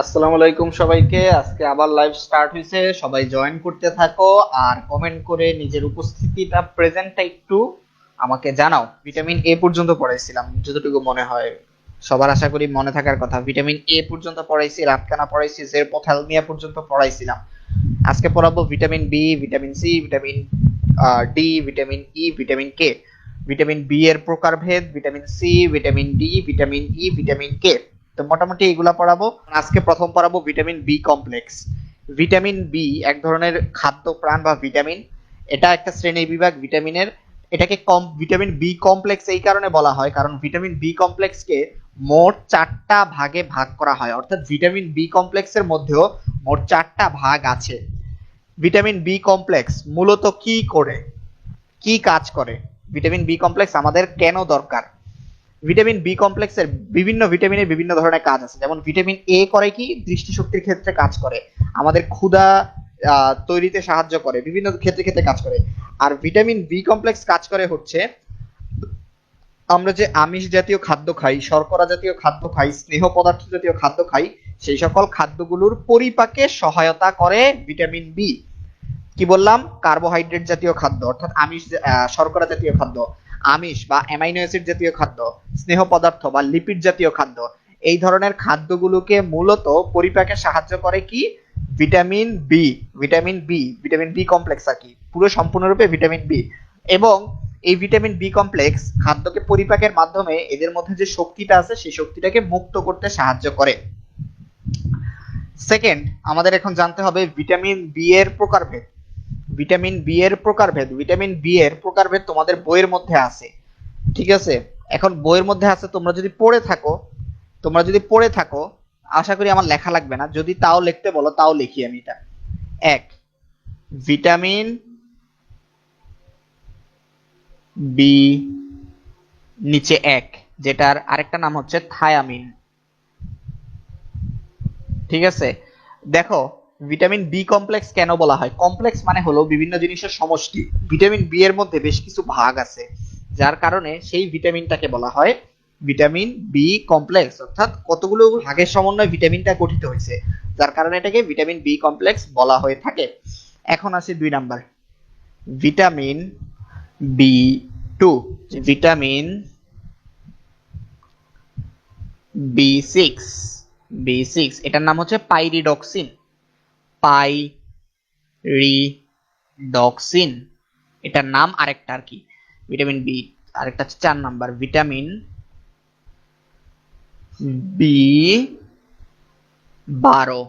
আসসালামু আলাইকুম সবাইকে। আজকে আবার লাইভ স্টার্ট হয়েছে সবাই জয়েন করতে থাকো আর কমেন্ট করে নিজের উপস্থিতিটা প্রেজেন্টটা একটু আমাকে জানাও। ভিটামিন এ পর্যন্ত পড়াইছিলাম, যতটুকু মনে হয়। সবার আশা করি মনে থাকার কথা। ভিটামিন এ পর্যন্ত পড়াইছি রাতকানা পড়াইছি, জের পথালমিয়া পর্যন্ত পড়াইছিলাম। আজকে পড়াবো vitamin B vitamin C vitamin D vitamin E vitamin K vitamin B এর প্রকারভেদ vitamin C vitamin D vitamin E vitamin K তো মোটামুটি এগুলা পড়াবো। আজকে প্রথম পড়াবো vitamin B complex vitamin B এক ধরনের খাদ্য প্রাণ বা ভিটামিন। এটা একটা শ্রেণি বিভাগ ভিটামিনের। এটাকে কম, ভিটামিন বি কমপ্লেক্স এই কারণে বলা হয়, কারণ ভিটামিন বি কমপ্লেক্সকে মোট চারটা ভাগে ভাগ করা হয়। অর্থাৎ ভিটামিন বি কমপ্লেক্সের মধ্যেও মোট চারটা ভাগ আছে। ভিটামিন বি কমপ্লেক্স মূলত কি করে? কি কাজ করে? ভিটামিন বি কমপ্লেক্স আমাদের কেন দরকার? ভিটামিন বি কমপ্লেক্সের বিভিন্ন ভিটামিনের বিভিন্ন ধরনের কাজ আছে। যেমন ভিটামিন এ করে কি দৃষ্টিশক্তির ক্ষেত্রে কাজ করে। আমাদের ক্ষুধা তৈরিতে সাহায্য করে, বিভিন্ন ক্ষেত্রে ক্ষেত্রে কাজ করে। আর ভিটামিন বি কমপ্লেক্স কাজ করে হচ্ছে, আমরা যে আমিষ জাতীয় খাদ্য খাই, শর্করা জাতীয় খাদ্য খাই, স্নেহ পদার্থ জাতীয় খাদ্য খাই, সেই সকল খাদ্যগুলোর পরিপাকে সহায়তা করে ভিটামিন বি। কি বললাম? কার্বোহাইড্রেট জাতীয় খাদ্য, অর্থাৎ আমিষ শর্করা জাতীয় খাদ্য। আমিষ বা অ্যামাইনো অ্যাসিড জাতীয় খাদ্য, স্নেহ পদার্থ বা লিপিড জাতীয় খাদ্য, এই ধরনের খাদ্যগুলোকে মূলত পরিপাকে সাহায্য করে কি? Vitamin B vitamin B vitamin B complex আর কি, পুরো সম্পূর্ণরূপে ভিটামিন বি এবং এই ভিটামিন বি কমপ্লেক্স খাদ্যকে পরিপাকের মাধ্যমে এদের মধ্যে যে শক্তিটা আছে, সেই শক্তিটাকে মুক্ত করতে সাহায্য করে। সেকেন্ড আমাদের এখন জানতে হবে ভিটামিন বি এর প্রকারভেদ। ভিটামিন বি এর প্রকারভেদ, ভিটামিন বি এর প্রকারভেদ তোমাদের বইয়ের মধ্যে আছে, ঠিক আছে? এখন বইয়ের মধ্যে আছে, তোমরা যদি পড়ে থাকো, তোমরা যদি পড়ে থাকো, আশা করি আমার লেখা লাগবে না, যদি তাও লিখতে বলো, তাও লিখি আমি এটা। এক, ভিটামিন বি নিচে এক, যেটার আরেকটা নাম হচ্ছে থায়ামিন। ঠিক আছে? দেখো ভিটামিন বি কমপ্লেক্স কেন বলা হয়? কমপ্লেক্স মানে হলো বিভিন্ন জিনিসের সমষ্টি। ভিটামিন বি এর মধ্যে বেশ কিছু ভাগ আছে, যার কারণে সেই ভিটামিনটাকে বলা হয় ভিটামিন বি কমপ্লেক্স অর্থাৎ কতগুলো ভাগের সমন্বয়ে ভিটামিনটা গঠিত হয়েছে, যার কারণে এটাকে ভিটামিন বি কমপ্লেক্স বলা হয়ে থাকে। এখন আসি দুই number. Vitamin B two vitamin B six B six এটার নাম হচ্ছে পাইরিডক্সিন পাইরিডক্সিন। এটার নাম আরেকটা আর কি। ভিটামিন বি, আরেকটা হচ্ছে চার নাম্বার। ভিটামিন বি বারো।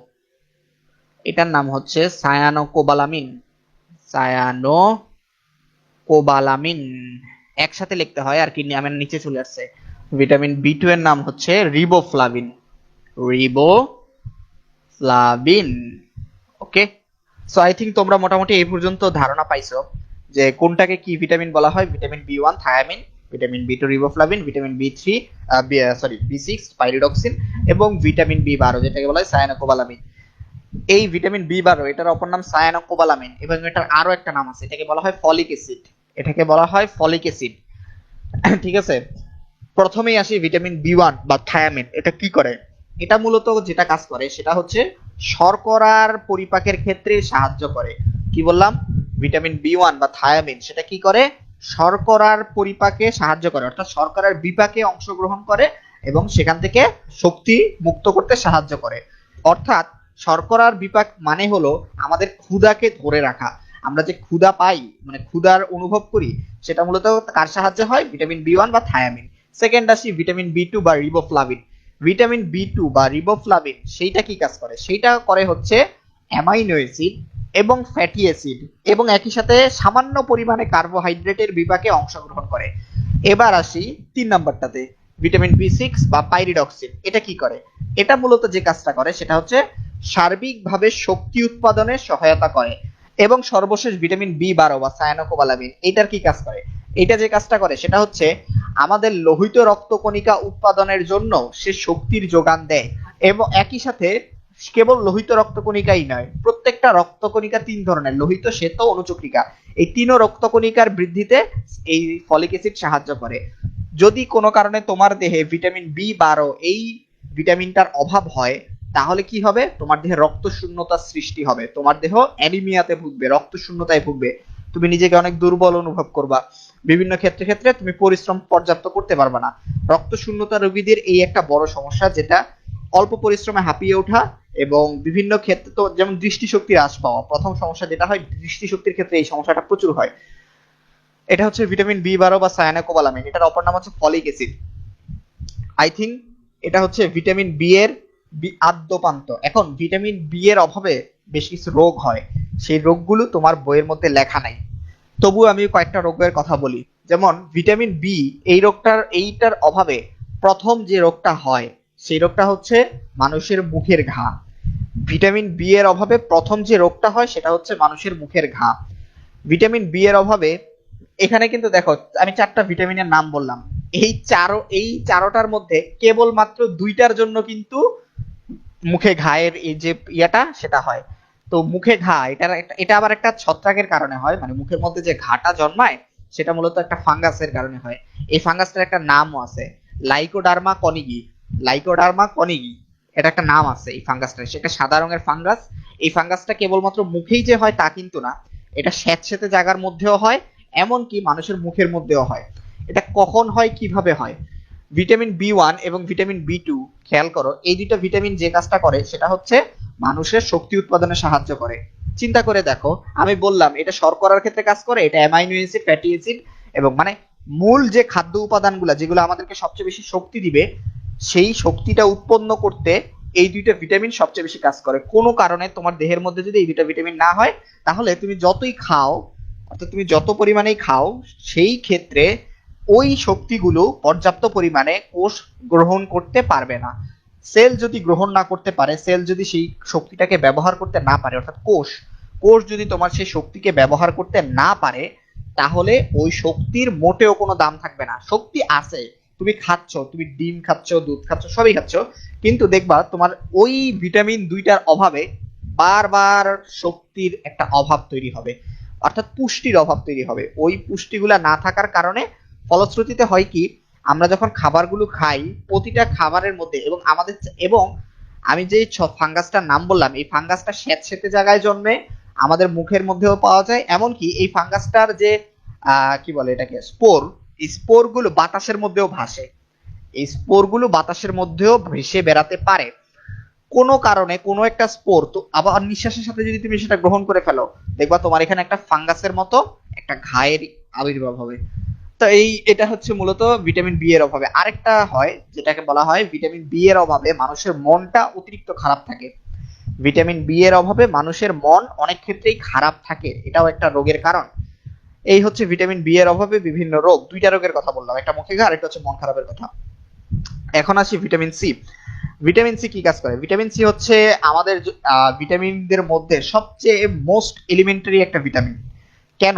এটার নাম হচ্ছে সায়ানো কোবালামিন সায়ানো কোবালামিন একসাথে লিখতে হয় আর কি, আমার নিচে চলে আসছে। ভিটামিন বি টু এর নাম হচ্ছে riboflavin. Riboflavin okay so I think তোমরা মোটামুটি এই পর্যন্ত ধারণা পাইছো যে কোনটাকে কি ভিটামিন বলা হয়? Vitamin B one thiamine vitamin B two riboflavin vitamin B three sorry B six pyridoxine এবং ভিটামিন বি বারো যেটাকে বলা হয় সায়ানোকোবালামিন এই ভিটামিন বি বারো এটার অপর নাম সায়ানোকোবালামিন এবং এটার আরও একটা নাম আছে, এটাকে বলা হয় ফলিক অ্যাসিড এটাকে বলা হয় ফলিক অ্যাসিড ঠিক আছে? প্রথমেই আসি ভিটামিন বি ওয়ান বা থায়ামিন এটা কি করে? এটা মূলত যেটা কাজ করে, সেটা হচ্ছে শর্করার পরিপাকের ক্ষেত্রে সাহায্য করে। কি বললাম? ভিটামিন বি ওয়ান বা থায়ামিন, সেটা কি করে? শর্করার পরিপাকে সাহায্য করে, অর্থাৎ শর্করার বিপাকে অংশগ্রহণ করে এবং সেখান থেকে শক্তি মুক্ত করতে সাহায্য করে। অর্থাৎ শর্করার বিপাক মানে হলো আমাদের ক্ষুধাকে ধরে রাখা। আমরা যে ক্ষুধা পাই মানে ক্ষুধার অনুভব করি, সেটা মূলত কার সাহায্যে হয়? ভিটামিন বি ওয়ান বা থায়ামিন। সেকেন্ড আসি ভিটামিন বি টু বা রিবোফ্লাভিন ভিটামিন বি টু বা রিবোফ্লাভিন সেইটা কি কাজ করে? সেইটা করে হচ্ছে অ্যামাইনো অ্যাসিড এবং ফ্যাটি অ্যাসিড এবং একই সাথে সামান্য পরিমাণে কার্বোহাইড্রেটের বিপাকে অংশগ্রহণ করে। এবার আসি তিন নাম্বারটাতে ভিটামিন বি সিক্স বা পাইরিডক্সিন এটা কি করে? এটা মূলত যে কাজটা করে, সেটা হচ্ছে সার্বিকভাবে শক্তি উৎপাদনে সহায়তা করে। এবং সর্বশেষ ভিটামিন বি বারো বা সায়ানোকোবালামিন এটার কি কাজ করে? এটা যে কাজটা করে, সেটা হচ্ছে আমাদের লোহিত রক্তকণিকা উৎপাদনের জন্য সে শক্তির যোগান দেয় এবং একই সাথে কেবল লোহিত রক্তকণিকাই নয়, প্রত্যেকটা রক্তকণিকা তিন ধরনের, লোহিত, শ্বেত, অনুচক্রিকা। এই তিনও রক্তকণিকার বৃদ্ধিতে এই ফলিক অ্যাসিড সাহায্য করে। যদি কোনো কারণে তোমার দেহে ভিটামিন বি বারো এই ভিটামিনটার অভাব হয় তাহলে কি হবে? তোমার দেহে রক্ত শূন্যতার সৃষ্টি হবে। তোমার দেহ অ্যানিমিয়াতে ভুগবে রক্ত শূন্যতায় ভুগবে। তুমি নিজেকে অনেক দুর্বল অনুভব করবা। বিভিন্ন ক্ষেত্রে ক্ষেত্রে তুমি পরিশ্রম পর্যাপ্ত করতে পারবে না। রক্ত শূন্যতা রোগীদের এই একটা বড় সমস্যা, যেটা অল্প পরিশ্রমে হাঁপিয়ে ওঠা এবং বিভিন্ন ক্ষেত্রে তো যেমন দৃষ্টিশক্তি হ্রাস পাওয়া। প্রথম সমস্যা যেটা হয়, দৃষ্টিশক্তির ক্ষেত্রে এই সমস্যাটা প্রচুর হয়। এটা হচ্ছে ভিটামিন বি বারো বা সায়ানোকোবালামিন এটার অপর নাম হচ্ছে ফলিক অ্যাসিড। আই থিঙ্ক এটা হচ্ছে ভিটামিন বি এর আদ্যপান্ত। এখন ভিটামিন বি এর অভাবে বেশ কিছু রোগ হয়। সেই রোগগুলো তোমার বইয়ের মধ্যে লেখা নাই। তবু আমি কয়েকটা রোগের কথা বলি। যেমন ভিটামিন বি এই রোগটার, এইটার অভাবে প্রথম যে রোগটা হয়, সেই রোগটা হচ্ছে মানুষের মুখের ঘা। ভিটামিন বি এর অভাবে প্রথম যে রোগটা হয়, সেটা হচ্ছে মানুষের মুখের ঘা। ভিটামিন বি এর অভাবে, এখানে কিন্তু দেখো, আমি চারটা ভিটামিনের নাম বললাম। এই চারো, এই চারোটার মধ্যে কেবলমাত্র দুইটার জন্য কিন্তু মুখে ঘায়ের এই যে ইয়াটা, সেটা হয়। তো মুখে ঘা, এটা এটা আবার একটা ছত্রাকের কারণে হয়। মানে মুখের মধ্যে যে ঘাটা জন্মায়, সেটা মূলত একটা ফাঙ্গাসের কারণে হয়। এই ফাঙ্গাসটার একটা নামও আছে, লাইকোডার্মা কনিগি। লাইকোডার্মা কনিগি, এটা একটা নাম আছে এই ফাঙ্গাসটার। সেটা সাদা রঙের ফাঙ্গাস। এই ফাঙ্গাসটা কেবলমাত্র মুখেই যে হয় তা কিন্তু না। এটা স্যাঁতসেঁতে জায়গার মধ্যেও হয়, এমনকি মানুষের মুখের মধ্যেও হয়। এটা কখন হয়, কীভাবে হয়? ভিটামিন বি ওয়ান এবং ভিটামিন বি টু, খেয়াল করো, এই দুইটা ভিটামিন যে কাজটা করে, সেটা হচ্ছে মানুষের শক্তি উৎপাদনে সাহায্য করে। চিন্তা করে দেখো, আমি বললাম, এটা শর্করার ক্ষেত্রে কাজ করে, এটা অ্যামাইনো অ্যাসিড ফ্যাটি অ্যাসিড এবং মানে মূল যে খাদ্য উপাদানগুলো, যেগুলো আমাদেরকে সবচেয়ে বেশি শক্তি দিবে, সেই শক্তিটা উৎপন্ন করতে এই দুইটা ভিটামিন সবচেয়ে বেশি কাজ করে। কোনো কারণে তোমার দেহের মধ্যে যদি এই দুইটা ভিটামিন না হয়, তাহলে তুমি যতই খাও, অর্থাৎ তুমি যত পরিমাণেই খাও, সেই ক্ষেত্রে ওই শক্তিগুলো পর্যাপ্ত পরিমাণে কোষ গ্রহণ করতে পারবে না। সেল যদি গ্রহণ না করতে পারে, সেল যদি সেই শক্তিটাকে ব্যবহার করতে না পারে, অর্থাৎ কোষ কোষ যদি তোমার সেই শক্তিকে ব্যবহার করতে না পারে, তাহলে ওই শক্তির মোটেও কোনো দাম থাকবে না। শক্তি আছে, তুমি খাচ্ছ, তুমি ডিম খাচ্ছ, দুধ খাচ্ছ, সবই খাচ্ছ, কিন্তু দেখবা তোমার ওই ভিটামিন দুইটার অভাবে বারবার শক্তির একটা অভাব তৈরি হবে, অর্থাৎ পুষ্টির অভাব তৈরি হবে। ওই পুষ্টিগুলা না থাকার কারণে ফলশ্রুতিতে হয় কি, আমরা যখন খাবারগুলো খাই, প্রতিটা খাবারের মধ্যে এবং আমাদের এবং আমি যে ফাঙ্গাসটার নাম বললাম, এই ফাঙ্গাসটা স্যাঁতসেঁতে জায়গায় জন্মে, আমাদের মুখের মধ্যেও পাওয়া যায়। এমনকি এই ফাঙ্গাসটার যে কি বলে এটাকে, স্পোর, এই স্পোরগুলো বাতাসের মধ্যেও ভাসে। এই স্পোরগুলো বাতাসের মধ্যেও ভেসে বেড়াতে পারে। কোনো কারণে কোনো একটা স্পোর, তো আবার নিঃশ্বাসের সাথে যদি তুমি সেটা গ্রহণ করে ফেলো, দেখবা তোমার এখানে একটা ফাঙ্গাসের মতো একটা ঘায়ের আবির্ভাব হবে। তো এই, এটা হচ্ছে মূলত ভিটামিন বি এর অভাবে। আরেকটা হয়, যেটাকে বলা হয় ভিটামিন বি এর অভাবে মানুষের মনটা অতিরিক্ত খারাপ থাকে। ভিটামিন বি এর অভাবে মানুষের মন অনেক ক্ষেত্রেই খারাপ থাকে, এটাও একটা রোগের কারণ। এই হচ্ছে ভিটামিন বি এর অভাবে বিভিন্ন রোগ। দুইটা রোগের কথা বললাম, একটা মুখে ঘা আরেকটা হচ্ছে মন খারাপের কথা। এখন আসি ভিটামিন সি ভিটামিন সি কি কাজ করে? ভিটামিন সি হচ্ছে আমাদের ভিটামিনদের মধ্যে সবচেয়ে মোস্ট এলিমেন্টারি একটা ভিটামিন। কেন?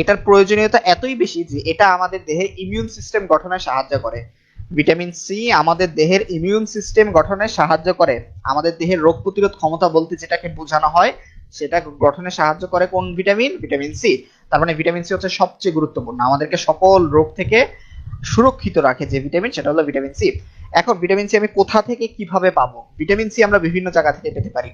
এটার প্রয়োজনীয়তা এতই বেশি যে এটা আমাদের দেহে ইমিউন সিস্টেম গঠনে সাহায্য করে। ভিটামিন সি আমাদের দেহের ইমিউন সিস্টেম গঠনে সাহায্য করে। আমাদের দেহের রোগ প্রতিরোধ ক্ষমতা বলতে যেটাকে বোঝানো হয়, সেটা গঠনে সাহায্য করে কোন ভিটামিন ভিটামিন সি তার মানে ভিটামিন সি হচ্ছে সবচেয়ে গুরুত্বপূর্ণ। আমাদেরকে সকল রোগ থেকে সুরক্ষিত রাখে যে ভিটামিন সেটা হলো ভিটামিন সি এখন ভিটামিন সি আমি কোথা থেকে কীভাবে পাবো? ভিটামিন সি আমরা বিভিন্ন জায়গা থেকে পেতে পারি।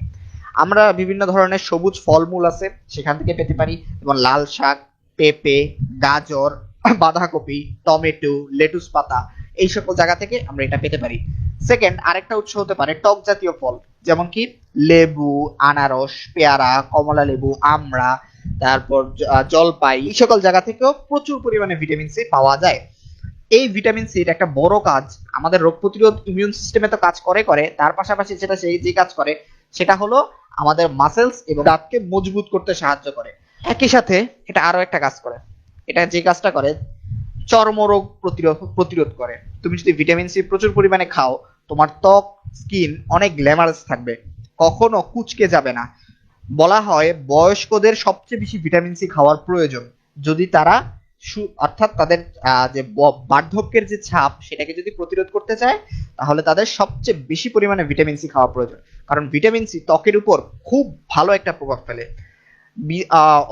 আমরা বিভিন্ন ধরনের সবুজ ফলমূল আছে, সেখান থেকে পেতে পারি, যেমন লাল শাক পেঁপে, গাজর, বাঁধাকপি, টমেটো, লেটুস পাতা, এই সকল জায়গা থেকে আমরা এটা পেতে পারি। সেকেন্ড আরেকটা উৎস হতে পারে টক জাতীয় ফল, যেমন কি লেবু, আনারস, পেয়ারা, কমলা লেবু, আমড়া, তারপর জলপাই, এই সকল জায়গা থেকেও প্রচুর পরিমাণে ভিটামিন সি পাওয়া যায়। এই ভিটামিন সির একটা বড় কাজ, আমাদের রোগ প্রতিরোধ ইমিউন সিস্টেমে তো কাজ করে করে, তার পাশাপাশি যেটা সেই যে কাজ করে, সেটা হলো আমাদের মাসেলস এবং দাঁতকে মজবুত করতে সাহায্য করে। একই সাথে এটা আরও একটা কাজ করে। এটা যে কাজটা করে, চর্মরোগ প্রতিরোধ প্রতিরোধ করে। তুমি যদি ভিটামিন সি প্রচুর পরিমাণে খাও, তোমার ত্বক, স্কিন অনেক গ্ল্যামারাস থাকবে। কখনো কুচকে যাবে না। বলা হয় বয়স্কদের সবচেয়ে বেশি ভিটামিন সি খাওয়ার প্রয়োজন। যদি তারা অর্থাৎ তাদের যে বার্ধক্যের যে ছাপ, সেটাকে যদি প্রতিরোধ করতে চায়, তাহলে তাদের সবচেয়ে বেশি পরিমাণে ভিটামিন সি খাওয়া প্রয়োজন। কারণ ভিটামিন সি ত্বকের উপর খুব ভালো একটা প্রভাব ফেলে।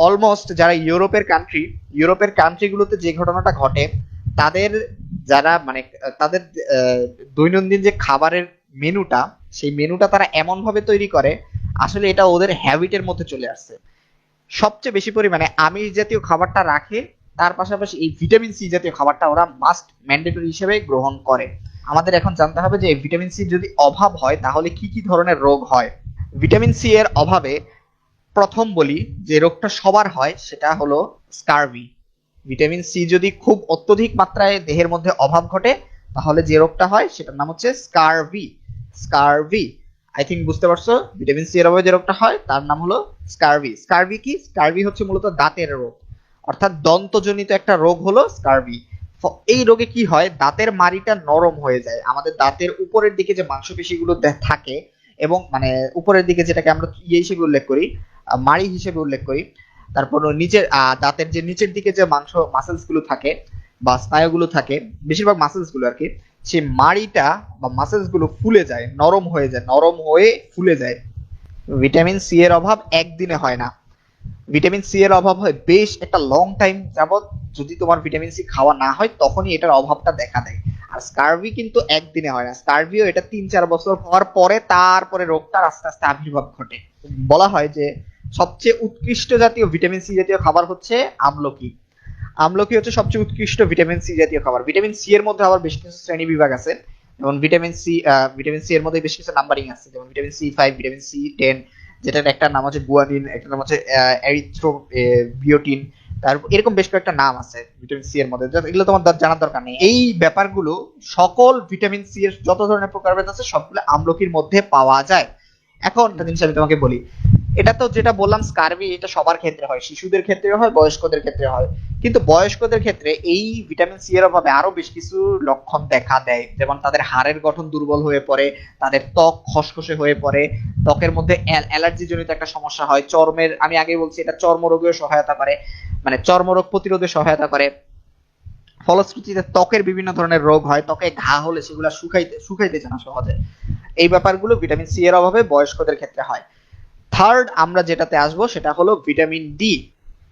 অলমোস্ট যারা ইউরোপের কান্ট্রি ইউরোপের কান্ট্রিগুলোতে যে ঘটনাটা ঘটে, তাদের যারা মানে তাদের দৈনন্দিন যে খাবারের মেনুটা, সেই মেনুটা তারা এমন ভাবে তৈরি করে, আসলে এটা ওদের হ্যাবিটের মধ্যে চলে আসছে। সবচেয়ে বেশি পরিমাণে আমিষ জাতীয় খাবারটা রাখে, তার পাশাপাশি এই ভিটামিন সি জাতীয় খাবারটা ওরা মাস্ট ম্যান্ডেটরি হিসেবে গ্রহণ করে। আমাদের এখন জানতে হবে যে ভিটামিন সি যদি অভাব হয়, তাহলে কি কি ধরনের রোগ হয়? ভিটামিন সি এর অভাবে প্রথম বলি যে রোগটা সবার হয়, সেটা হলো স্কারভি ভিটামিন সি যদি খুব অত্যধিক মাত্রায় দেহের মধ্যে অভাব ঘটে, তাহলে যে রোগটা হয়, সেটার নাম হচ্ছে স্কারভি স্কারভি আই থিঙ্ক বুঝতে পারছ? ভিটামিন সি এর অভাবে যে রোগটা হয়, তার নাম হলো স্কারভি স্কারভি কি? স্কারভি হচ্ছে মূলত দাঁতের রোগ। অর্থাৎ দন্তজনিত একটা রোগ হলো স্কারভি এই রোগে কি হয়? দাঁতের মাড়িটা নরম হয়ে যায়। আমাদের দাঁতের উপরের দিকে যে মাংসপেশিগুলো থাকে এবং মানে উপরের দিকে যেটাকে আমরা ইয়ে হিসেবে উল্লেখ করি মাড়ি হিসেবে উল্লেখ করি। তারপর নিচের দাঁতের যে নিচের দিকে যে মাংস মাসেলসগুলো থাকে বা স্নায়ুগুলো থাকে, বেশিরভাগ মাসেলসগুলো আর কি, সেই মাড়িটা বা মাসেলসগুলো ফুলে যায়, নরম হয়ে যায়, নরম হয়ে ফুলে যায়। ভিটামিন সি এর অভাব একদিনে হয় না। ভিটামিন সি এর অভাব হয় বেশ একটা লং টাইম যাবত যদি তোমার ভিটামিন সি খাওয়া না হয়, তখনই এটার অভাবটা দেখা দেয়। আর স্কারভি কিন্তু একদিনে হয় না। স্কারভিও এটা তিন চার বছর হওয়ার পরে তারপরে রোগটার আস্তে আস্তে আবির্ভাব ঘটে। বলা হয় যে সবচেয়ে উৎকৃষ্ট জাতীয় ভিটামিন সি জাতীয় খাবার হচ্ছে আমলকি। আমলকি হচ্ছে সবচেয়ে উৎকৃষ্ট ভিটামিন সি জাতীয় খাবার। ভিটামিন সি এর মধ্যে আবার বেশ কিছু শ্রেণি বিভাগ আছে। যেমন ভিটামিন সি ভিটামিন সি এর মধ্যে বেশ কিছু নাম্বারিং আছে। যেমন vitamin C five, vitamin C ten, যেটার একটা নাম হচ্ছে গুয়ানিন, একটা নাম হচ্ছে এরিথ্রো বিওটিন। তারপর এরকম বেশ কয়েকটা নাম আছে ভিটামিন সি এর মধ্যে। এগুলো তোমার জানার দরকার নেই। এই ব্যাপারগুলো সকল ভিটামিন সি এর যত ধরনের প্রকারভেদ আছে, সবগুলো আমলকির মধ্যে পাওয়া যায়। এখন একটা জিনিস আমি তোমাকে বলি। এটা তো যেটা বললাম স্কারভি এটা সবার ক্ষেত্রে হয়, শিশুদের ক্ষেত্রে হয়, বয়স্কদের ক্ষেত্রে হয়। কিন্তু বয়স্কদের ক্ষেত্রে এই ভিটামিন সি এর অভাবে আরও বেশ কিছু লক্ষণ দেখা দেয়। যেমন তাদের হাড়ের গঠন দুর্বল হয়ে পড়ে, তাদের ত্বক খসখসে হয়ে পড়ে, ত্বকের মধ্যে অ্যালার্জি জনিত একটা সমস্যা হয়, চর্মের, আমি আগে বলছি এটা চর্মরোগেও সহায়তা করে মানে চর্মরোগ প্রতিরোধে সহায়তা করে। ফলশ্রুতিতে ত্বকের বিভিন্ন ধরনের রোগ হয়, ত্বকে ঘা হলে সেগুলো শুকাইতে শুকাইতেছে না সহজে। এই ব্যাপারগুলো ভিটামিন সি এর অভাবে বয়স্কদের ক্ষেত্রে হয়। থার্ড আমরা যেটাতে আসব সেটা হলো ভিটামিন ডি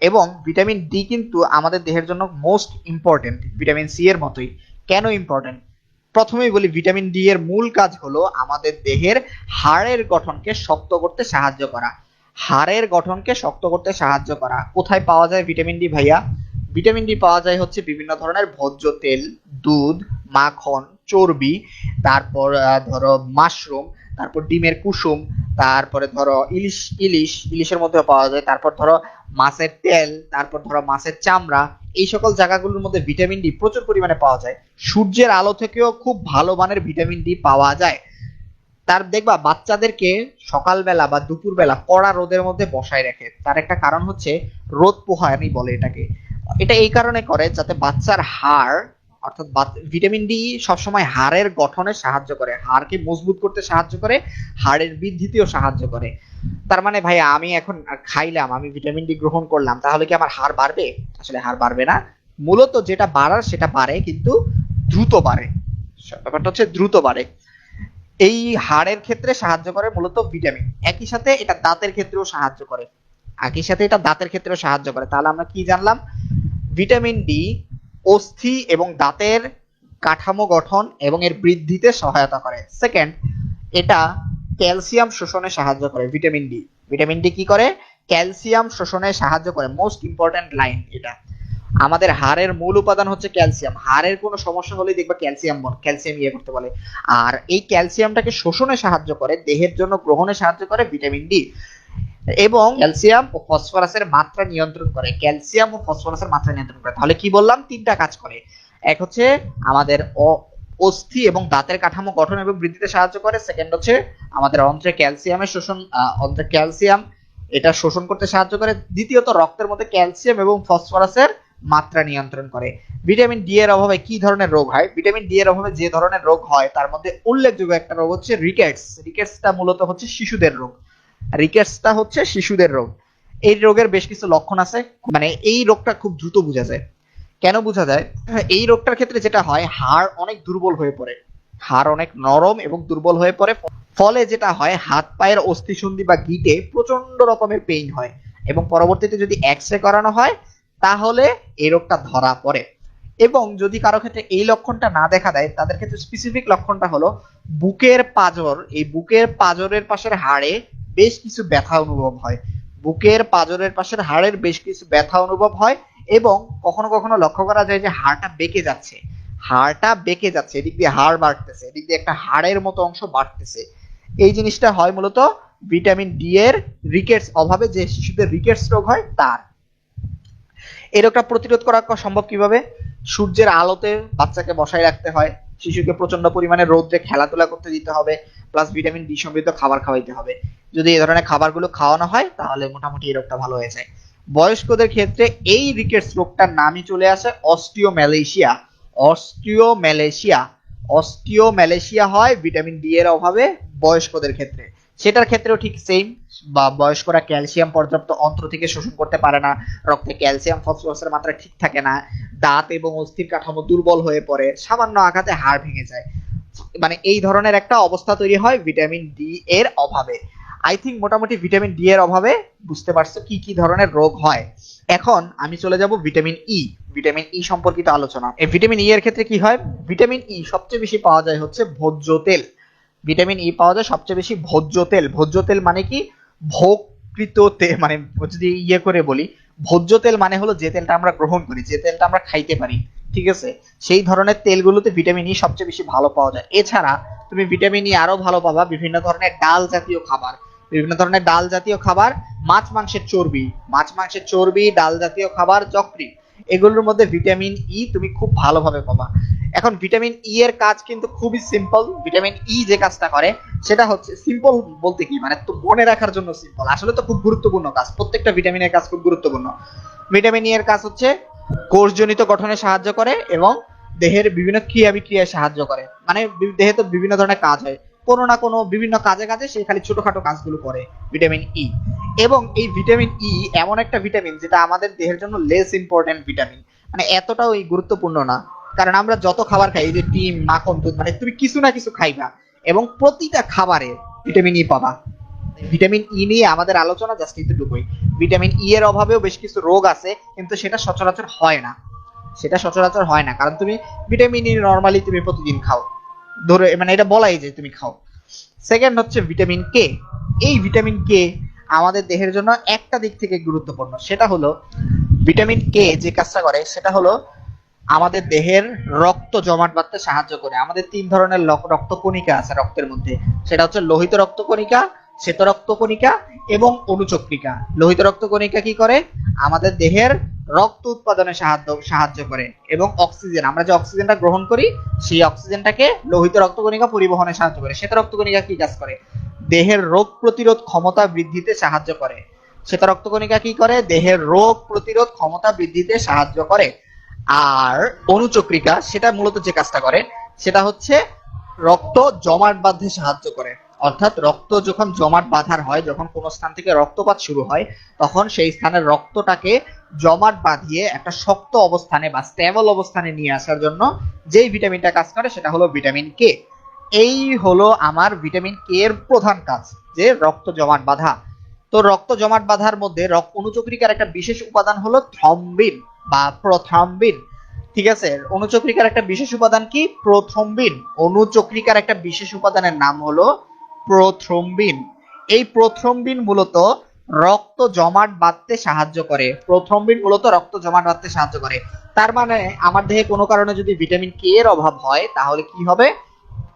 এবং ভিটামিন ডি কিন্তু আমাদের দেহের জন্য মোস্ট ইম্পর্টেন্ট ভিটামিন সি এর মতোই। কেন ইম্পর্টেন্ট প্রথমেই বলি ভিটামিন ডি এর মূল কাজ হলো আমাদের দেহের হাড়ের গঠনকে শক্ত করতে সাহায্য করা। হাড়ের গঠনকে শক্ত করতে সাহায্য করা। কোথায় পাওয়া যায় ভিটামিন ডি ভাইয়া? ভিটামিন ডি পাওয়া যায় হচ্ছে বিভিন্ন ধরনের ভোজ্য তেল, দুধ, মাখন, চর্বি, তারপর ধরো মাশরুম তারপর ডিমের কুসুম তারপরে ধরো ইলিশ ইলিশ, ইলিশের মধ্যে পাওয়া যায়। তারপর ধরো মাছের তেল, তারপর ধরো মাছের চামড়া। এই সকল জায়গাগুলোর মধ্যে ভিটামিন ডি প্রচুর পরিমাণে পাওয়া যায়। সূর্যের আলো থেকেও খুব ভালো মানের ভিটামিন ডি পাওয়া যায়। তার দেখবা, বাচ্চাদেরকে সকালবেলা বা দুপুরবেলা কড়া রোদের মধ্যে বসায় রাখে। তার একটা কারণ হচ্ছে রোদ পোহানি বলে এটাকে। এটা এই কারণে করে যাতে বাচ্চার হাড় অর্থাৎ ভিটামিন ডি সবসময় হাড়ের গঠনে সাহায্য করে। হাড়কে মজবুত করতে সাহায্য করে, হাড়ের বৃদ্ধিতেও সাহায্য করে। তার মানে ভাই আমি এখন খাইলাম, আমি ভিটামিন ডি গ্রহণ করলাম, তাহলে কি আমার হাড় বাড়বে? আসলে হাড় বাড়বে না। মূলত যেটা বাড়ার সেটা বাড়ে, কিন্তু দ্রুত বাড়ে। ব্যাপারটা হচ্ছে দ্রুত বাড়ে। এই হাড়ের ক্ষেত্রে সাহায্য করে মূলত ভিটামিন। একই সাথে এটা দাঁতের ক্ষেত্রেও সাহায্য করে। একই সাথে এটা দাঁতের ক্ষেত্রেও সাহায্য করে। তাহলে আমরা কি জানলাম? ভিটামিন ডি অস্থি এবং দাঁতের কাঠামো গঠন এবং এর বৃদ্ধিতে সহায়তা করে। সেকেন্ড এটা ক্যালসিয়াম শোষণে সাহায্য করে, ভিটামিন ডি ভিটামিন ডি কি করে? ক্যালসিয়াম শোষণে সাহায্য করে। মোস্ট ইম্পর্ট্যান্ট লাইন এটা। আমাদের হাড়ের মূল উপাদান হচ্ছে ক্যালসিয়াম। হাড়ের কোনো সমস্যা হলেই দেখবা ক্যালসিয়াম বল, ক্যালসিয়াম ইয়ে করতে বলে। আর এই ক্যালসিয়ামটাকে শোষণে সাহায্য করে, দেহের জন্য গ্রহণে সাহায্য করে ভিটামিন ডি এবং ক্যালসিয়াম ও ফসফরাসের মাত্রা নিয়ন্ত্রণ করে। ক্যালসিয়াম ও ফসফরাসের মাত্রা নিয়ন্ত্রণ করে। তাহলে কি বললাম? তিনটা কাজ করে। এক হচ্ছে আমাদের অস্থি এবং দাঁতের কাঠামো গঠন এবং বৃদ্ধিতে সাহায্য করে। সেকেন্ড হচ্ছে আমাদের অন্ত্রে ক্যালসিয়ামের শোষণ অন্ত্রে ক্যালসিয়াম, এটা শোষণ করতে সাহায্য করে। দ্বিতীয়ত, রক্তের মধ্যে ক্যালসিয়াম এবং ফসফরাসের মাত্রা নিয়ন্ত্রণ করে। ভিটামিন ডি এর অভাবে কি ধরনের রোগ হয়? ভিটামিন ডি এর অভাবে যে ধরনের রোগ হয়, তার মধ্যে উল্লেখযোগ্য একটা রোগ হচ্ছে রিকেটস। রিকেটসটা মূলত হচ্ছে শিশুদের রোগ। রিকেটসটা হচ্ছে শিশুদের রোগ। এই রোগের বেশ কিছু লক্ষণ আছে। মানে এই রোগটা খুব দ্রুত বোঝা যায়। কেন বোঝা যায়? এই রোগটার ক্ষেত্রে যেটা হয়, হাড় অনেক দুর্বল হয়ে পড়ে। হাড় অনেক নরম এবং দুর্বল হয়ে পড়ে। ফলে যেটা হয়, হাত পায়ের অস্থিসন্ধি বা গিটে প্রচণ্ড রকমের পেইন হয়। এবং পরবর্তীতে যদি এক্স রে করানো হয়, তাহলে এই রোগটা ধরা পড়ে। এবং যদি কারও ক্ষেত্রে এই লক্ষণটা না দেখা দেয়, তাদের ক্ষেত্রে স্পেসিফিক লক্ষণটা হলো, বুকের পাজর। এই বুকের পাজরের পাশের হাড়ে বেশ কিছু ব্যথা অনুভব হয়। বুকের পাজরের পাশের হাড়ের বেশ কিছু ব্যথা অনুভব হয় এবং কখনো কখনো লক্ষ্য করা যায় যে হাড়টা বেঁকে যাচ্ছে। হাড়টা বেঁকে যাচ্ছে, এদিক দিয়ে হাড় বাড়তেছে, এদিক দিয়ে একটা হাড়ের মতো অংশ বাড়তেছে। এই জিনিসটা হয় মূলত ভিটামিন ডি এর রিকেটস অভাবে যে শিশুদের রিকেটস রোগ হয় তার। রোগটা প্রতিরোধ করা সম্ভব কীভাবে? সূর্যের আলোতে বাচ্চাকে বসায় রাখতে হয়। শিশুকে প্রচণ্ড পরিমাণে রোদ্রে খেলাধুলা করতে দিতে হবে প্লাস ভিটামিন ডি সমৃদ্ধ খাবার খাওয়াইতে হবে। যদি এ ধরনের খাবারগুলো খাওয়ানো হয়, তাহলে মোটামুটি এই রোগটা ভালো হয়ে যায়। বয়স্কদের ক্ষেত্রে এই রিকেটস রোগটার নামই চলে আসে অস্টিওম্যালেশিয়া। অস্টিওম্যালেশিয়া অস্টিওম্যালেশিয়া হয় ভিটামিন ডি এর অভাবে বয়স্কদের ক্ষেত্রে। সেটার ক্ষেত্রেও ঠিক সেম বা বয়স্করা ক্যালসিয়াম পর্যাপ্ত অন্ত্র থেকে শোষণ করতে পারে না, রক্তে ক্যালসিয়াম ফসফরাসের মাত্রা ঠিক থাকে না, দাঁত এবং অস্থির কাঠামো দুর্বল হয়ে পড়ে, সামান্য আঘাতে হাড় ভেঙে যায়। মানে এই ধরনের একটা অবস্থা তৈরি হয় ভিটামিন ডি এর অভাবে। আই থিঙ্ক মোটামুটি ভিটামিন ডি এর অভাবে বুঝতে পারছ কি কি ধরনের রোগ হয়। এখন আমি চলে যাব ভিটামিন ই ভিটামিন ই সম্পর্কিত আলোচনা। এই ভিটামিন ই এর ক্ষেত্রে কি হয়? ভিটামিন ই সবচেয়ে বেশি পাওয়া যায় হচ্ছে ভোজ্য তেল। ভিটামিন ই পাওয়া যায় সবচেয়ে বেশি ভোজ্য তেল। ভোজ্য তেল মানে কি? ভোগকৃত তেল মানে যদি ইয়ে করে বলি, ভোজ্য তেল মানে হলো যে তেলটা আমরা গ্রহণ করি, যে তেলটা আমরা খাইতে পারি, ঠিক আছে? সেই ধরনের তেলগুলোতে ভিটামিন ই সবচেয়ে বেশি ভালো পাওয়া যায়। এছাড়া তুমি ভিটামিন ই আরও ভালো পাবা, বিভিন্ন ধরনের ডাল জাতীয় খাবার। বিভিন্ন ধরনের ডাল জাতীয় খাবার, মাছ মাংসের চর্বি। মাছ মাংসের চর্বি, ডাল জাতীয় খাবার যকৃৎ এগুলোর মধ্যে ভিটামিন ই তুমি খুব ভালোভাবে পাবা। এখন ভিটামিন ই এর কাজ কিন্তু খুবই সিম্পল ভিটামিন ই যে কাজটা করে, সেটা হচ্ছে সিম্পল বলতে কি? মানে মনে রাখার জন্য সিম্পল আসলে তো খুব গুরুত্বপূর্ণ কাজ। প্রত্যেকটা ভিটামিনের কাজ খুব গুরুত্বপূর্ণ। ভিটামিন ই এর কাজ হচ্ছে কোষজনিত গঠনে সাহায্য করে এবং দেহের বিভিন্ন ক্রিয়া বিক্রিয়ায় সাহায্য করে। মানে দেহে তো বিভিন্ন ধরনের কাজ হয়। কোনো না কোনো বিভিন্ন কাজে কাজে সে খালি ছোটখাটো কাজগুলো করে ভিটামিন ই এবং এই ভিটামিন ই এমন একটা ভিটামিন যেটা আমাদের দেহের জন্য লেস ইম্পর্টেন্ট ভিটামিন মানে এতটাও এই গুরুত্বপূর্ণ না। কারণ আমরা যত খাবার খাই, এই যে ডিম, মাখন, দুধ মানে তুমি কিছু না কিছু খাইবা। এবং প্রতিটা খাবারে ভিটামিন ই পাবা। ভিটামিন ই নিয়ে আমাদের আলোচনা জাস্ট এতটুকুই ভিটামিন ই এর অভাবেও বেশ কিছু রোগ আছে, কিন্তু সেটা সচরাচর হয় না। সেটা সচরাচর হয় না। কারণ তুমি ভিটামিন ই নর্মালি তুমি প্রতিদিন খাও। ধরে মানে এটা বলাই যে তুমি খাও। সেকেন্ড হচ্ছে ভিটামিন কে। এই ভিটামিন কে আমাদের দেহের জন্য একটা দিক থেকে গুরুত্বপূর্ণ। সেটা হলো ভিটামিন কে যে কাজটা করে, সেটা হলো আমাদের দেহের রক্ত জমাট বাঁধতে সাহায্য করে। আমাদের তিন ধরনের লক- রক্তকণিকা আছে রক্তের মধ্যে। সেটা হচ্ছে লোহিত রক্তকণিকা, শ্বেত রক্তকণিকা এবং অনুচক্রিকা। লোহিত রক্তকণিকা কি করে? আমাদের দেহের রক্ত উৎপাদনে সাহায্য সাহায্য করে এবং অক্সিজেন। আমরা যে অক্সিজেনটা গ্রহণ করি, সেই অক্সিজেনটাকে লোহিত রক্তকণিকা পরিবহনে সাহায্য করে। শ্বেত রক্তকণিকা কি কাজ করে? দেহের রোগ প্রতিরোধ ক্ষমতা বৃদ্ধিতে সাহায্য করে। শ্বেত রক্তকণিকা কি করে? দেহের রোগ প্রতিরোধ ক্ষমতা বৃদ্ধিতে সাহায্য করে। আর অনুচক্রিকা, সেটা মূলত যে কাজটা করে, সেটা হচ্ছে রক্ত জমাট বাঁধতে সাহায্য করে। অর্থাৎ রক্ত যখন জমাট বাঁধার হয়, যখন কোনো স্থান থেকে রক্তপাত শুরু হয়, তখন সেই স্থানের রক্তটাকে জমাট বাঁধিয়ে একটা শক্ত অবস্থানে বা স্টেবল অবস্থানে নিয়ে আসার জন্য যেই ভিটামিনটা কাজ করে, সেটা হলো ভিটামিন কে। এই হলো আমার ভিটামিন কে এর প্রধান কাজ, যে রক্ত জমাট বাঁধা। তো রক্ত জমাট বাঁধার মধ্যে রক্ত অনুচক্রিকার একটা বিশেষ উপাদান হলো থ্রম্বিন। বা প্রথ্রম্বিন ঠিক আছে? অনুচক্রিকার একটা বিশেষ উপাদান কি? প্রথ্রম্বিন অনুচক্রিকার একটা বিশেষ উপাদানের নাম হলো প্রথ্রম্বিন এই প্রথ্রম্বিন মূলত রক্ত জমাট বাঁধতে সাহায্য করে। প্রথ্রম্বিন মূলত রক্ত জমাট বাঁধতে সাহায্য করে। তার মানে আমার দেহে কোনো কারণে যদি ভিটামিন কে এর অভাব হয়, তাহলে কি হবে?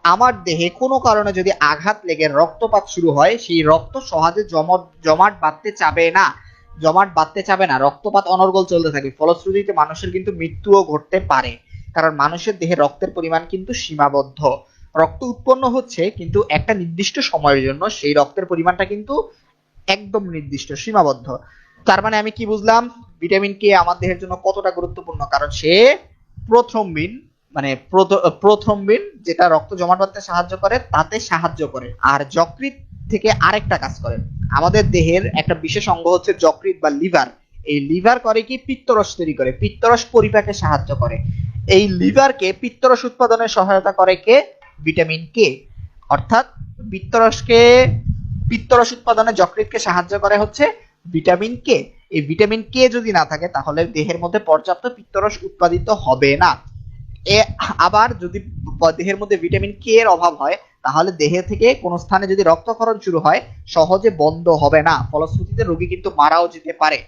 আমার দেহে কোনো কারণে যদি আঘাত লেগে রক্তপাত শুরু হয়, সেই রক্ত সহজে জমট জমাট বাঁধতে চাবে না। জমাট বাঁধতে চাবে না, রক্তপাত অনর্গল চলতে থাকে ফলশ্রুতিতে মানুষের কিন্তু মৃত্যুও ঘটতে পারে, কারণ মানুষের দেহে রক্তের পরিমাণ কিন্তু সীমাবদ্ধ। রক্ত উৎপন্ন হচ্ছে কিন্তু একটা নির্দিষ্ট সময়ের জন্য, সেই রক্তের পরিমাণটা কিন্তু একদম নির্দিষ্ট, সীমাবদ্ধ। তার মানে আমি কি বুঝলাম? ভিটামিন কে আমার দেহের জন্য কতটা গুরুত্বপূর্ণ? কারণ সে প্রথম প্রথমবিন মানে প্রথ- প্রথমবিন যেটা রক্ত জমাট বাঁধতে সাহায্য করে, তাতে সাহায্য করে। আর যকৃৎ থেকে আরেকটা কাজ করে আমাদের দেহের একটা বিশেষ অঙ্গ হচ্ছে যকৃৎ বা লিভার। এই লিভার করে কি? পিত্তরস তৈরি করে। পিত্তরস পরিপাকে সাহায্য করে। এই লিভারকে পিত্তরস উৎপাদনে সহায়তা করে কে? Vitamin K. অর্থাৎ পিত্তরসকে, পিত্তরস উৎপাদনে যকৃৎকে সাহায্য করে হচ্ছে ভিটামিন কে। এই ভিটামিন কে যদি না থাকে, তাহলে দেহের মধ্যে পর্যাপ্ত পিত্তরস উৎপাদিত হবে না। এ আবার যদি দেহের মধ্যে ভিটামিন কে এর অভাব হয় তাহলে দেহে থেকে কোন স্থানে যদি রক্তক্ষরণ শুরু হয়, সহজে বন্ধ হবে না। ফলশ্রুতিতে রোগী কিন্তু মারাও যেতে পারে।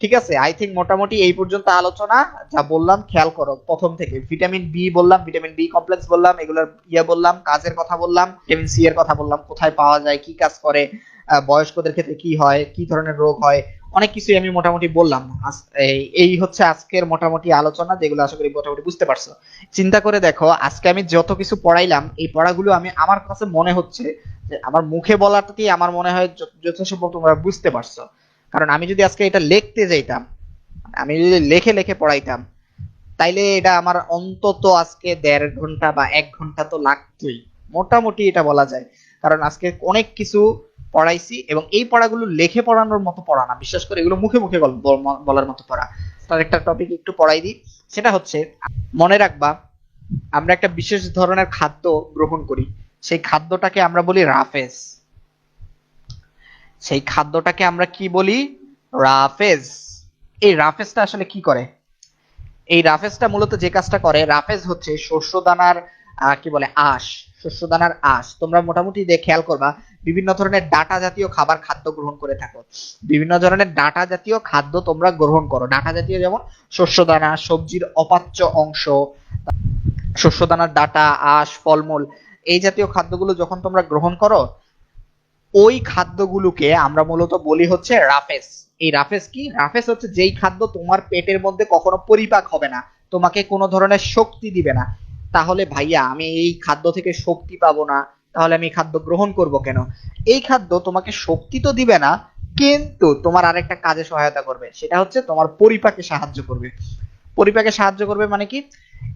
ঠিক আছে? আই থিঙ্ক মোটামুটি এই পর্যন্ত আলোচনা। যা বললাম, খেয়াল করো। প্রথম থেকে ভিটামিন বি বললাম, ভিটামিন বি কমপ্লেক্স বললাম, এগুলোর ইয়ে বললাম, কাজের কথা বললাম ভিটামিন সি এর কথা বললাম, কোথায় পাওয়া যায়, কি কাজ করে বয়স্কদের ক্ষেত্রে কি হয়, কি ধরনের রোগ হয় অনেক কিছুই আমি মোটামুটি বললাম। এই- হচ্ছে আজকের মোটামুটি আলোচনা, যেগুলো আশা করি মোটামুটি বুঝতে পারছ। চিন্তা করে দেখো, আজকে আমি যত কিছু পড়াইলাম, এই পড়াগুলো আমি, আমার কাছে মনে হচ্ছে যে, আমার মুখে বলাটাতেই আমার মনে হয় যথাসম্ভব তোমরা বুঝতে পারছ। কারণ আমি যদি আজকে এটা লিখতে যাইতাম, আমি যদি লেখে লেখে পড়াইতাম, তাইলে এটা আমার অন্তত আজকে দেড় ঘণ্টা বা এক ঘণ্টা তো লাগতোই। মোটামুটি এটা বলা যায়। কারণ আজকে অনেক কিছু পড়াইছি এবং এই পড়াগুলো লেখে পড়ানোর মতো পড়া না। বিশেষ করে এগুলো মুখে মুখে বলার মতো পড়া। তার একটা টপিক একটু পড়াই দিই। সেটা হচ্ছে, মনে রাখবা, আমরা একটা বিশেষ ধরনের খাদ্য গ্রহণ করি। সেই খাদ্যটাকে আমরা বলি রাফেজ। সেই খাদ্যটাকে আমরা কি বলি? রাফেজ। এই রাফেজটা আসলে কি করে? এই রাফেজটা মূলত যে কাজটা করে, রাফেজ হচ্ছে শস্য দানার কি বলে, আঁশ শস্য দানার আঁশ। তোমরা মোটামুটি দিয়ে খেয়াল করবা, বিভিন্ন ধরনের ডাটা জাতীয় খাবার খাদ্য গ্রহণ করে থাকো। বিভিন্ন ধরনের ডাটা জাতীয় খাদ্য তোমরা গ্রহণ করো। ডাটা জাতীয় যেমন শস্য দানা সবজির অপাচ্য অংশ শস্য দানার ডাটা, আঁশ, ফলমূল, এই জাতীয় খাদ্যগুলো যখন তোমরা গ্রহণ করো, ওই খাদ্যগুলোকে আমরা মূলত বলি হচ্ছে রাফেজ এই রাফেজ কি? রাফেস হচ্ছে যেই খাদ্য তোমার পেটের মধ্যে কখনো পরিপাক হবে না। তোমাকে কোনো ধরনের শক্তি দিবে না। তাহলে ভাইয়া, আমি এই খাদ্য থেকে শক্তি পাবো না, তাহলে আমি খাদ্য গ্রহণ করব কেন? এই খাদ্য তোমাকে শক্তি তো দিবে না, কিন্তু তোমার আরেকটা কাজে সহায়তা করবে, সেটা হচ্ছে তোমার পরিপাকে সাহায্য করবে। পরিপাকে সাহায্য করবে মানে কি?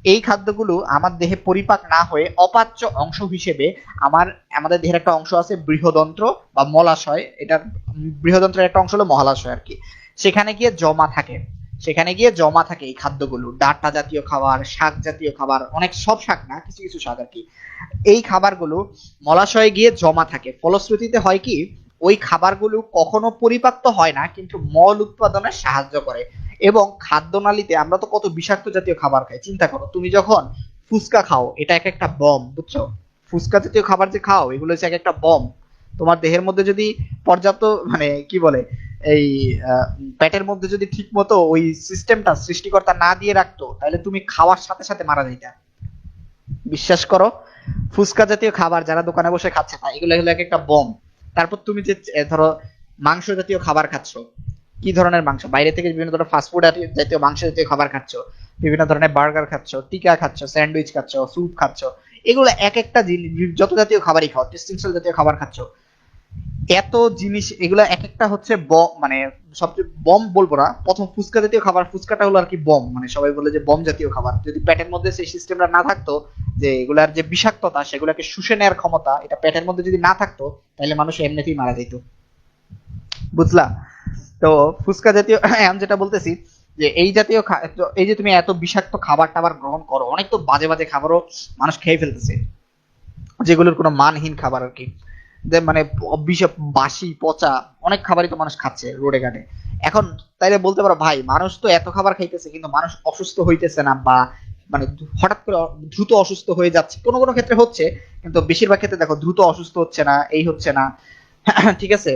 এই খাদ্যগুলো আমার দেহে পরিপাক না হয়ে অপাচ্য অংশ হিসেবে আমার, আমাদের দেহের একটা অংশ আছে বৃহদন্ত্র বা মলাশয়, এটা বৃহদন্ত্রের একটা অংশ হলো মহালাশয় আর কি। সেখানে গিয়ে জমা থাকে। সেখানে গিয়ে জমা থাকে এই খাদ্যগুলো। ডাটা জাতীয় খাবার, শাক জাতীয় খাবার, অনেক সব শাক না, কিছু কিছু শাক আর কি। এই খাবারগুলো মলাশয়ে গিয়ে জমা থাকে। ফলশ্রুতিতে হয় কি, ওই খাবারগুলো কখনো পরিপাক্ত হয় না, কিন্তু মল উৎপাদনে সাহায্য করে। এবং খাদ্যনালীতে আমরা তো কত বিষাক্ত জাতীয় খাবার খাই, চিন্তা করো, তুমি যখন ফুচকা খাও, এটা এক একটা বম, বুঝছ? ফুচকা জাতীয় খাবার যে খাও, এগুলো হচ্ছে এক একটা বম। তোমার দেহের মধ্যে যদি পর্যাপ্ত মানে কি বলে এই পেটের মধ্যে যদি ঠিক মতো ওই সিস্টেমটা সৃষ্টিকর্তা না দিয়ে রাখতো, তাহলে তুমি খাওয়ার সাথে সাথে মারা যাইতা। বিশ্বাস করো, ফুচকা জাতীয় খাবার যারা দোকানে বসে খাচ্ছে তা এগুলো হলো একটা বম। তারপর তুমি যে ধরো, মাংস জাতীয় খাবার খাচ্ছ, কি ধরনের মাংস? বাইরে থেকে বিভিন্ন ধরনের ফাস্টফুড জাতীয় মাংস জাতীয় খাবার খাচ্ছ, বিভিন্ন ধরনের বার্গার খাচ্ছ, টিকা খাচ্ছ, স্যান্ডউইচ খাচ্ছ, স্যুপ খাচ্ছ, এগুলো এক একটা যত জাতীয় খাবারই খাও টেস্টিংসেল জাতীয় খাবার খাচ্ছ এত জিনিস, এগুলো এক একটা হচ্ছে ব- মানে সবচেয়ে বম বলব না, প্রথম ফুচকা জাতীয় খাবার, ফুচকাটা হলো আর কি বম মানে সবাই বলে যে বম জাতীয় খাবার। যদি পেটের মধ্যে সেই সিস্টেমটা না থাকতো, যে এগুলার যে বিষাক্ততা, সেগুলোকে শুষে নেওয়ার ক্ষমতা, এটা পেটের মধ্যে যদি না থাকতো, তাহলে মানুষ এমনিতেই মারা যেত। বুঝলা তো ফুচকা জাতীয় আমি যেটা বলতেছি, যে এই জাতীয় এই যে তুমি এত বিষাক্ত খাবার টাবার গ্রহণ করো, অনেক তো বাজে বাজে খাবারও মানুষ খেয়ে ফেলতেছে, যেগুলোর কোনো মানহীন খাবার আর কি। মানে বিষা বাসি, পচা, অনেক খাবারই তো মানুষ খাচ্ছে রোডে ঘাটে। এখন তাইলে বলতে পারো, ভাই, মানুষ তো এত খাবার খাইতেছে কিন্তু মানুষ অসুস্থ হইতেছে না বা মানে হঠাৎ করে দ্রুত অসুস্থ হয়ে যাচ্ছে। কোনো কোনো ক্ষেত্রে হচ্ছে, কিন্তু বেশিরভাগ ক্ষেত্রে দেখো, দ্রুত অসুস্থ হচ্ছে না, এই হচ্ছে না। ঠিক আছে?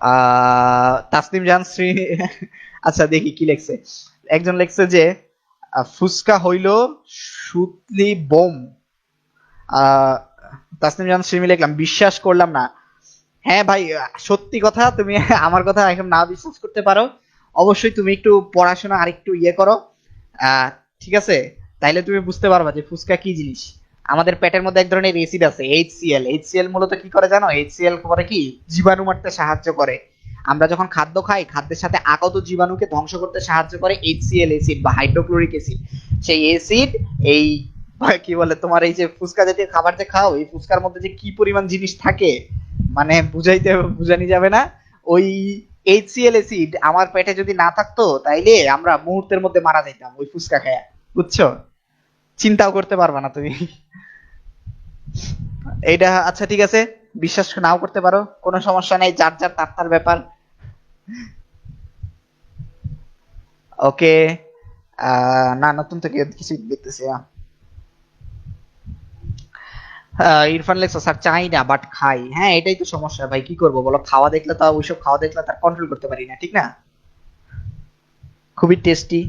আহ তাসনিম জাহান শ্রী আচ্ছা দেখি কি লেখছে। একজন লেখছে যে ফুসকা হইল সুতলি বোম। তাসনিম জাহান শ্রী লিখলাম, বিশ্বাস করলাম না। হ্যাঁ ভাই সত্যি কথা, তুমি আমার কথা এখন না বিশ্বাস করতে পারো। অবশ্যই তুমি একটু পড়াশোনা আরেকটু ইয়ে করো। ঠিক আছে? তাইলে তুমি বুঝতে পারবা যে ফুসকা কি জিনিস। আমাদের পেটের মধ্যে এক ধরনের এসিড আছে এইচসিএল এইচসিএল মূলত কি করে জানো? এইচসিএল করে কি? জীবাণু মারতে সাহায্য করে। আমরা যখন খাদ্য খাই, খাদ্যের সাথে আগত জীবাণুকে ধ্বংস করতে সাহায্য করে এইচসিএল অ্যাসিড বা হাইড্রোক্লোরিক অ্যাসিড সেই অ্যাসিড এই, কি বলে তোমার এই যে ফুচকা জাতীয় খাবার যে খাও, এই ফুচকার মধ্যে যে কি পরিমাণ জিনিস থাকে মানে বুঝাইতে, বুঝানি যাবে না। ওই এইচসিএল অ্যাসিড আমার পেটে যদি না থাকতো, তাইলে আমরা মুহূর্তের মধ্যে মারা যাইতাম ওই ফুচকা খায়া। বুঝছ? চিন্তাও করতে পারবা না তুমি। এইটা আচ্ছা ঠিক আছে, বিশ্বাস নাও করতে পারো, কোনো সমস্যা নেই, যার যার তার তার ব্যাপার। ওকে না, নতুন থেকে কিছু দেখতেছি ইরফান লেখছে, স্যার, চাই না বাট খাই। হ্যাঁ এটাই তো সমস্যা, ভাই, কি করব, বলো? খাওয়া দেখলে তো, ওইসব খাওয়া দেখলে তার কন্ট্রোল করতে পারি না, ঠিক না? খুবই টেস্টি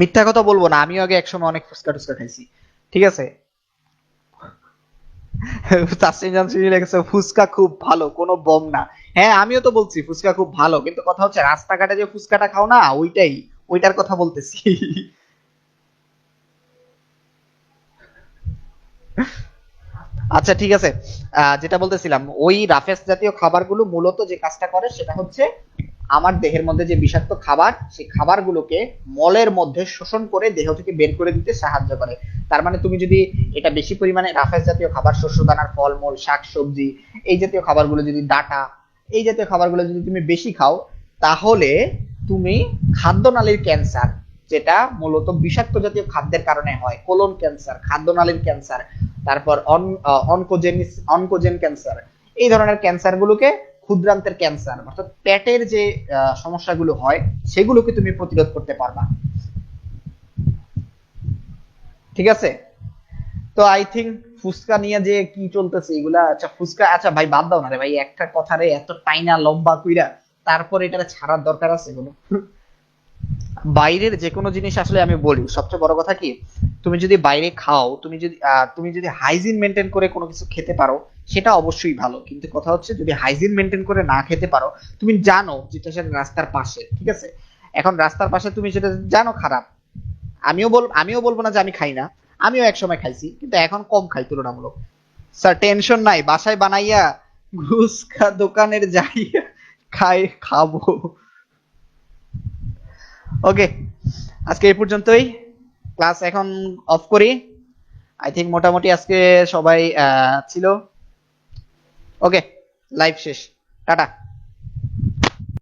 মিথ্যা কথা বলব না, আমিও আগে একসময় অনেক ফুচকা টুচকা খাইছি, ঠিক আছে? তাসিম জামসিনি লেগেছে, ফুচকা খুব ভালো, কোনো বম না। হ্যাঁ আমিও তো বলছি, ফুচকা খুব ভালো, কিন্তু কথা হচ্ছে রাস্তাঘাটে যে ফুচকাটা খাও না, ওইটাই, ওইটার কথা বলতেছি। আচ্ছা ঠিক আছে। যেটা বলতেছিলাম, ওই রাফেস জাতীয় খাবারগুলো মূলত যে কাজটা করে সেটা হচ্ছে আমার দেহের মধ্যে যে বিষাক্ত খাবার, সেই খাবারগুলোকে মলের মধ্যে শোষণ করে দেহ থেকে বের করে দিতে সাহায্য করে। তার মানে তুমি যদি এটা বেশি পরিমাণে রাফেস জাতীয় খাবার, শস্য দানার ফলমূল শাকসবজি এই জাতীয় খাবারগুলো যদি ডাটা, এই জাতীয় খাবারগুলো যদি তুমি বেশি খাও, তাহলে তুমি খাদ্যনালীর ক্যান্সার, যেটা মূলত বিষাক্ত জাতীয় খাদ্যের কারণে হয়, কোলন ক্যান্সার, খাদ্যনালীর ক্যান্সার, তারপর অনকোজেন অনকোজেন ক্যান্সার। এই ধরনের ক্যান্সার গুলোকে ক্ষুদ্রান্তের ক্যান্সার অর্থাৎ পেটের যে সমস্যাগুলো হয়, সেগুলোকে তুমি প্রতিরোধ করতে পারবা। ঠিক আছে? তো আই থিঙ্ক ফুচকা নিয়ে যে কি চলতেছে, এগুলা আচ্ছা ফুচকা আচ্ছা ভাই, বাদ দাও না রে, ভাই, একটা কথা রে, এত টাইনা লম্বা কইরা, তারপর এটা ছাড়ার দরকার আছে এগুলো বাইরের যে কোনো জিনিস আসলে আমি বলি, সবচেয়ে বড় কথা কি, তুমি যদি বাইরে খাও, তুমি যদি তুমি যদি হাইজিন মেনটেন করে কোনো কিছু খেতে পারো সেটা অবশ্যই ভালো। কিন্তু কথা হচ্ছে, যদি হাইজিন মেনটেন করে না খেতে পারো, তুমি জানো যেটা সেটা রাস্তার পাশে, ঠিক আছে? এখন রাস্তার পাশে তুমি সেটা জানো খারাপ। আমিও বল আমিও বলব না যে আমি খাই না। আমিও এক সময় খাইছি, কিন্তু এখন কম খাই তুলনামূলক। স্যার টেনশন নাই, বাসায় বানাইয়া ঘুষকা দোকানের যাইয়া খাই, খাব। ওকে আজকে এই পর্যন্তই। ক্লাস এখন অফ করি। আই থিঙ্ক মোটামুটি আজকে সবাই ছিল। ওকে লাইভ শেষ টাটা